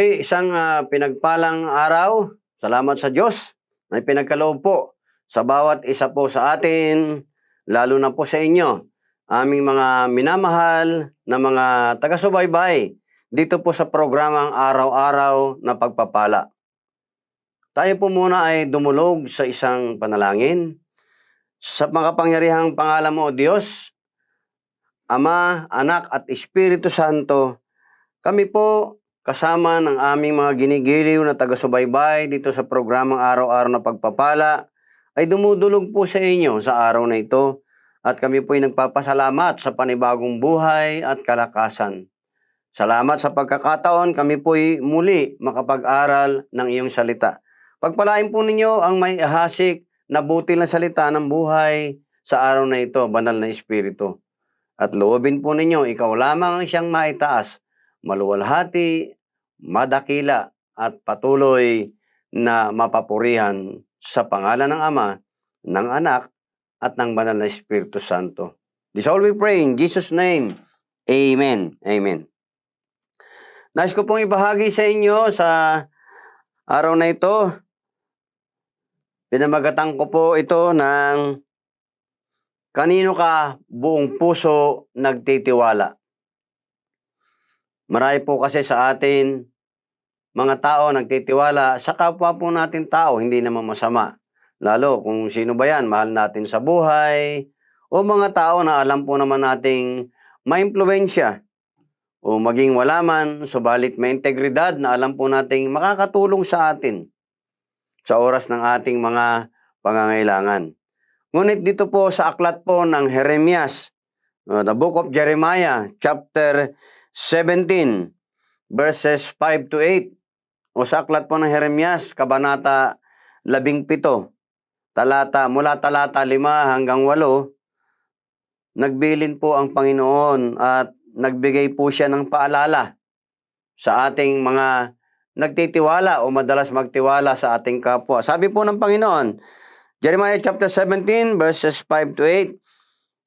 Muli, isang ah, pinagpalang araw. Salamat sa Diyos na pinagkaloob po sa bawat isa po sa atin, lalo na po sa inyo, aming mga minamahal na mga taga-subaybay dito po sa programang araw-araw na pagpapala. Tayo po muna ay dumulog sa isang panalangin. Sa makapangyarihang pangalan mo, Diyos, Ama, Anak at Espiritu Santo, kami po kasama ng aming mga ginigiliw na taga-subaybay dito sa programang araw-araw na pagpapala ay dumudulog po sa inyo sa araw na ito at kami po ay nagpapasalamat sa panibagong buhay at kalakasan. Salamat sa pagkakataon kami po ay muli makapag-aral ng iyong salita. Pagpalain po ninyo ang may ahasik na butil na salita ng buhay sa araw na ito, banal na Espiritu. At loobin po ninyo, ikaw lamang ang siyang maitaas, maluwalhati, madakila, at patuloy na mapapurihan sa pangalan ng Ama, ng Anak, at ng Banal na Espiritu Santo. This all we pray in Jesus' name. Amen. Amen. Nais ko pong ibahagi sa inyo sa araw na ito. Pinamagatan ko po ito ng kanino ka buong puso nagtitiwala. Marami po kasi sa atin, mga tao nagtitiwala sa kapwa po natin tao, hindi naman masama. Lalo kung sino ba yan, mahal natin sa buhay, o mga tao na alam po naman nating maimpluwensya o maging wala man, subalit may integridad na alam po nating makakatulong sa atin sa oras ng ating mga pangangailangan. Ngunit dito po sa aklat po ng Jeremias, uh, the book of Jeremiah, chapter 17, verses 5 to 8, o sa aklat po ng Jeremias, kabanata 17, talata, mula talata 5 hanggang 8, nagbilin po ang Panginoon at nagbigay po siya ng paalala sa ating mga nagtitiwala o madalas magtiwala sa ating kapwa. Sabi po ng Panginoon, Jeremiah chapter 17 verses 5 to 8,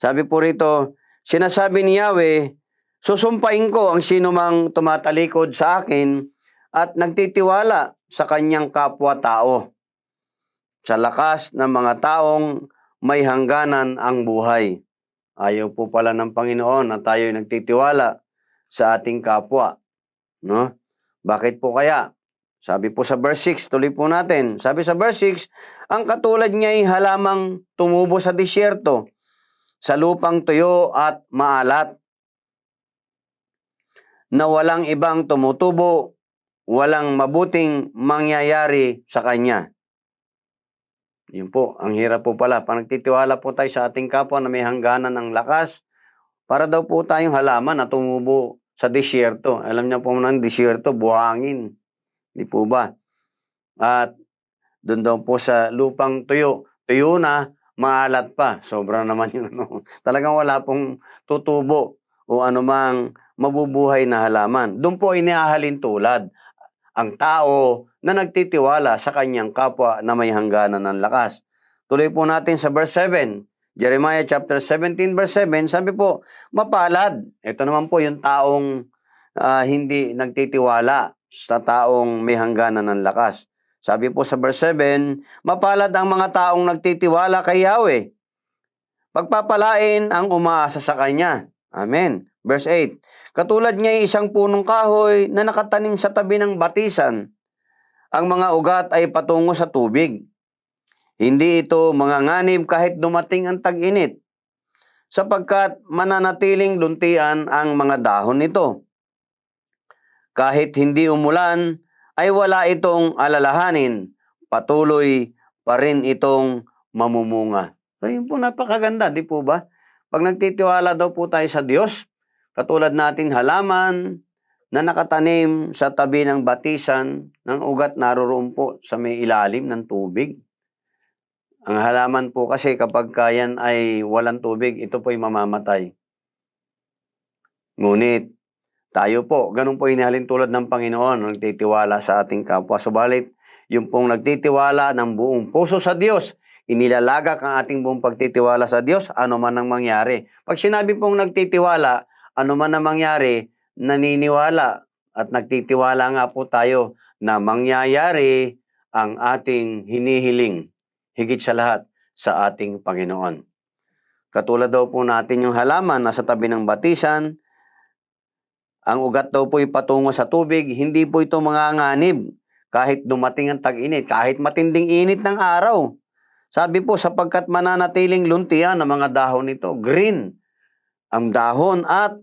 sabi po rito, sinasabi ni Yahweh, susumpain ko ang sino mang tumatalikod sa akin at nagtitiwala sa kanyang kapwa-tao. Sa lakas ng mga taong may hangganan ang buhay. Ayaw po pala ng Panginoon na tayo nagtitiwala sa ating kapwa. No? Bakit po kaya? Sabi po sa verse 6, tuloy po natin. Sabi sa verse 6, ang katulad niya ay halamang tumubo sa disyerto, sa lupang tuyo at maalat, na walang ibang tumutubo, walang mabuting mangyayari sa kanya. Yun po, ang hirap po pala. Pag nagtitiwala po tayo sa ating kapwa na may hangganan ng lakas, para daw po tayong halaman na tumubo sa disyerto. Alam niyo po ng disyerto, buhangin. Di po ba? At doon daw po sa lupang tuyo, tuyo na, maalat pa. Sobra naman yung ano. Talagang wala pong tutubo o anumang mabubuhay na halaman. Doon po inihahalin tulad ang tao na nagtitiwala sa kanyang kapwa na may hangganan ng lakas. Tuloy po natin sa verse 7. Jeremiah chapter 17 verse 7, sabi po, mapalad. Ito naman po yung taong ah, hindi nagtitiwala sa taong may hangganan ng lakas. Sabi po sa verse 7, mapalad ang mga taong nagtitiwala kay Yahweh. Pagpapalain ang umaasa sa Kanya. Amen. Verse 8, katulad niya isang punong kahoy na nakatanim sa tabi ng batisan. Ang mga ugat ay patungo sa tubig. Hindi ito manganganib kahit dumating ang tag-init, sapagkat mananatiling luntian ang mga dahon nito. Kahit hindi umulan, ay wala itong alalahanin, patuloy pa rin itong mamumunga. So yun po napakaganda, di po ba? Pag nagtitiwala daw po tayo sa Diyos, katulad nating halaman na nakatanim sa tabi ng batisan ng ugat naroroon po sa may ilalim ng tubig. Ang halaman po kasi kapag kayan ay walang tubig, ito po'y mamamatay. Ngunit, tayo po, ganun po inihalin tulad ng Panginoon, nagtitiwala sa ating kapwa. Subalit, yung pong nagtitiwala ng buong puso sa Diyos, inilalagak ang ating buong pagtitiwala sa Diyos, ano man ang mangyari. Pag sinabi pong nagtitiwala, ano man ang mangyari, naniniwala at nagtitiwala nga po tayo na mangyayari ang ating hinihiling higit sa lahat sa ating Panginoon. Katulad daw po natin yung halaman na sa tabi ng batisan, ang ugat daw po patungo sa tubig, hindi po ito manganganib kahit dumating ang tag-init, kahit matinding init ng araw. Sabi po, sapagkat mananatiling luntian ang mga dahon nito, green ang dahon at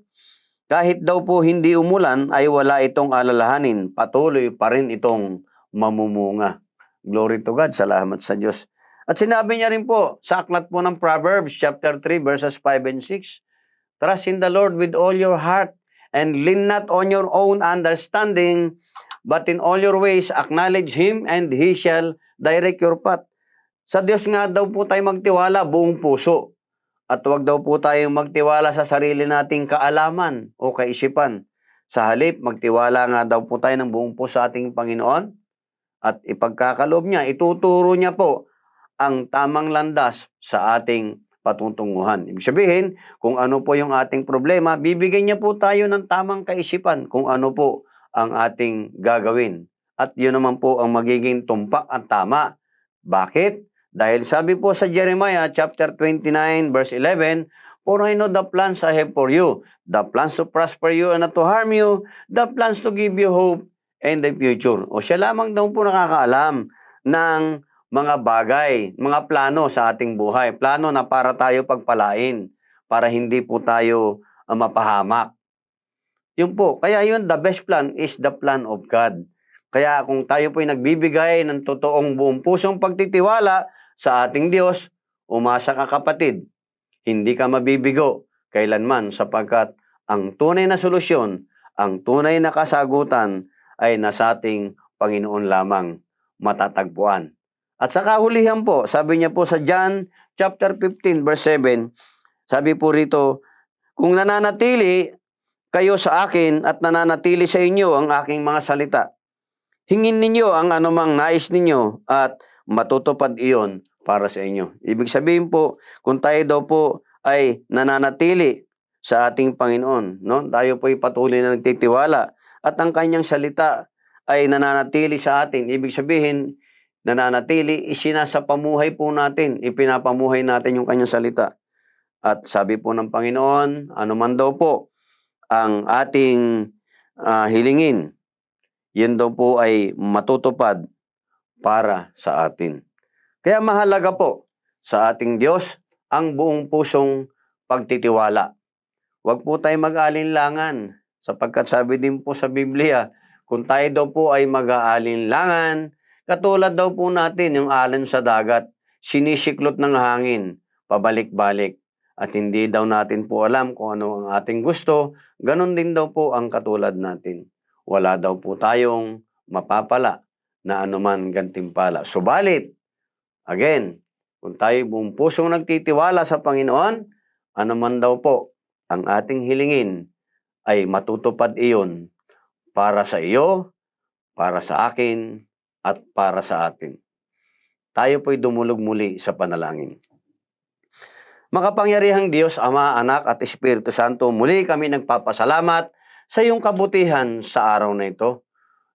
kahit daw po hindi umulan ay wala itong alalahanin, patuloy pa rin itong mamumunga. Glory to God, salamat sa Diyos. At sinabi niya rin po sa aklat po ng Proverbs chapter 3 verses 5 and 6, Trust in the Lord with all your heart and lean not on your own understanding, but in all your ways acknowledge Him and He shall direct your path. Sa Diyos nga daw po tayo magtiwala buong puso. At huwag daw po tayong magtiwala sa sarili nating kaalaman o kaisipan. Sa halip, magtiwala nga daw po tayo ng buong puso sa ating Panginoon at ipagkakaloob niya, ituturo niya po ang tamang landas sa ating patuntunguhan. Ibig sabihin, kung ano po yung ating problema, bibigyan niya po tayo ng tamang kaisipan kung ano po ang ating gagawin. At yun naman po ang magiging tumpak at tama. Bakit? Dahil sabi po sa Jeremiah chapter 29 verse 11, For I know the plans I have for you, the plans to prosper you and not to harm you, the plans to give you hope and the future. O siya lamang daw po nakakaalam ng mga bagay, mga plano sa ating buhay. Plano na para tayo pagpalain, para hindi po tayo uh, mapahamak. Yun po. Kaya yun, the best plan is the plan of God. Kaya kung tayo po ay nagbibigay ng totoong buong pusong pagtitiwala sa ating Diyos, umasa ka kapatid, hindi ka mabibigo kailanman sapagkat ang tunay na solusyon, ang tunay na kasagutan ay nasa ating Panginoon lamang matatagpuan. At sa kahulihan po, sabi niya po sa John chapter 15 verse 7, sabi po rito, kung nananatili kayo sa akin at nananatili sa inyo ang aking mga salita, hingin ninyo ang anumang nais ninyo at matutupad iyon para sa inyo. Ibig sabihin po, kung tayo daw po ay nananatili sa ating Panginoon, no? Tayo po ay patuloy na nagtitiwala at ang kanyang salita ay nananatili sa atin. Ibig sabihin, nananatili, isinasapamuhay po natin, ipinapamuhay natin yung kanyang salita. At sabi po ng Panginoon, ano man daw po ang ating ah, hilingin, yun daw po ay matutupad para sa atin. Kaya mahalaga po sa ating Diyos ang buong pusong pagtitiwala. Huwag po tayo mag-alinlangan sapagkat sabi din po sa Biblia, kung tayo daw po ay mag-aalinlangan, katulad daw po natin yung alon sa dagat, sinisiklot ng hangin, pabalik-balik. At hindi daw natin po alam kung ano ang ating gusto, ganun din daw po ang katulad natin. Wala daw po tayong mapapala na anuman gantimpala. Subalit, again, kung tayo buong pusong nagtitiwala sa Panginoon, ano man daw po ang ating hilingin ay matutupad iyon para sa iyo, para sa akin, at para sa atin. Tayo po'y dumulog muli sa panalangin. Makapangyarihang Diyos, Ama, Anak at Espiritu Santo, muli kami nagpapasalamat sa iyong kabutihan sa araw na ito.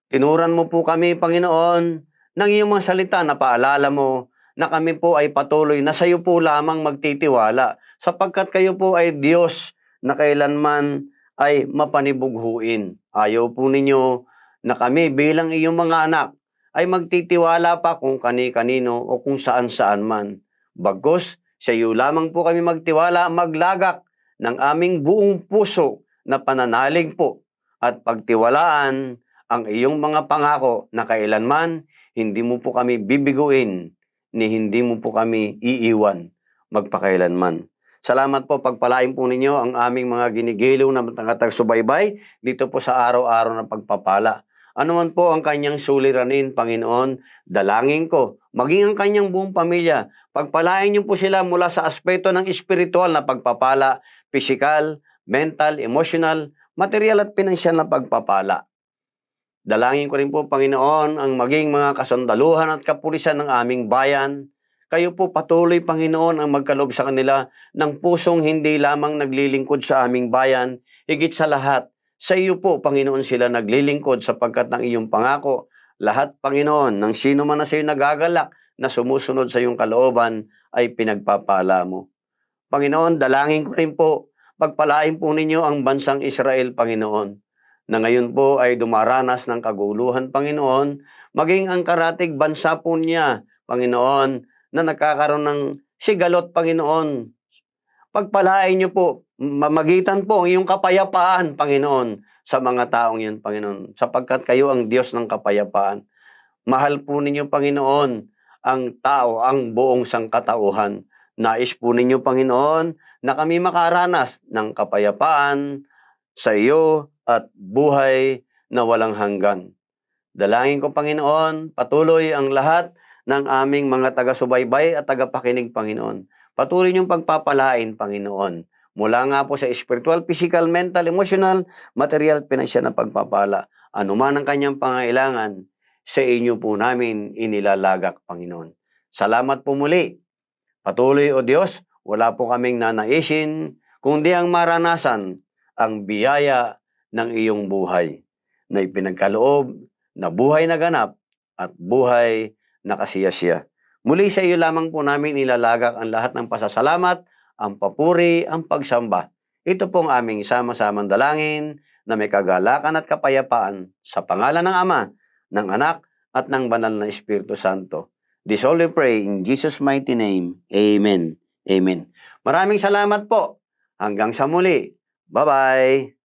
Tinuran mo po kami, Panginoon, ng iyong mga salita na paalala mo na kami po ay patuloy na sa iyo po lamang magtitiwala sapagkat kayo po ay Diyos na kailanman ay mapanibughuin. Ayaw po ninyo na kami bilang iyong mga anak ay magtitiwala pa kung kani-kanino o kung saan-saan man. Bagos, sa iyo lamang po kami magtiwala, maglagak ng aming buong puso na pananalig po at pagtiwalaan ang iyong mga pangako na kailanman hindi mo po kami bibiguin ni hindi mo po kami iiwan magpakailanman. Salamat po, pagpalain po ninyo ang aming mga ginigiliw na subaybay dito po sa araw-araw na pagpapala. Ano man po ang kanyang suliranin, Panginoon, dalangin ko, maging ang kanyang buong pamilya, pagpalain niyo po sila mula sa aspeto ng espiritual na pagpapala, physical, mental, emotional, material at pinansyal na pagpapala. Dalangin ko rin po, Panginoon, ang maging mga kasandaluhan at kapulisan ng aming bayan. Kayo po patuloy, Panginoon, ang magkaloob sa kanila ng pusong hindi lamang naglilingkod sa aming bayan, higit sa lahat, Sa iyo po, Panginoon, sila naglilingkod sapagkat ng iyong pangako, lahat, Panginoon, ng sino man na sa iyo nagagalak na sumusunod sa iyong kalooban ay pinagpapala mo. Panginoon, dalangin ko rin po, pagpalain po ninyo ang bansang Israel, Panginoon, na ngayon po ay dumaranas ng kaguluhan, Panginoon, maging ang karatig bansa po niya, Panginoon, na nagkakaroon ng sigalot, Panginoon. Pagpalain niyo po, mamagitan po ang iyong kapayapaan, Panginoon, sa mga taong yun, Panginoon, sapagkat kayo ang Diyos ng kapayapaan. Mahal po ninyo, Panginoon, ang tao, ang buong sangkatauhan. Nais po ninyo, Panginoon, na kami makaranas ng kapayapaan sa iyo at buhay na walang hanggan. Dalangin ko, Panginoon, patuloy ang lahat ng aming mga taga-subaybay at tagapakinig, Panginoon. Patuloy niyong pagpapalain, Panginoon. Mula nga po sa spiritual, physical, mental, emotional, material, pinansyal na pagpapala. Ano man ang kanyang pangailangan, sa inyo po namin inilalagak, Panginoon. Salamat po muli. Patuloy, O Diyos, wala po kaming nanaisin, kundi ang maranasan ang biyaya ng iyong buhay na ipinagkaloob na buhay na ganap at buhay na kasiyasya. Muli sa iyo lamang po namin ilalagak ang lahat ng pasasalamat, ang papuri, ang pagsamba. Ito pong aming sama-samang dalangin na may kagalakan at kapayapaan sa pangalan ng Ama, ng Anak, at ng Banal na Espiritu Santo. This all we pray in Jesus' mighty name. Amen. Amen. Maraming salamat po. Hanggang sa muli. Bye-bye.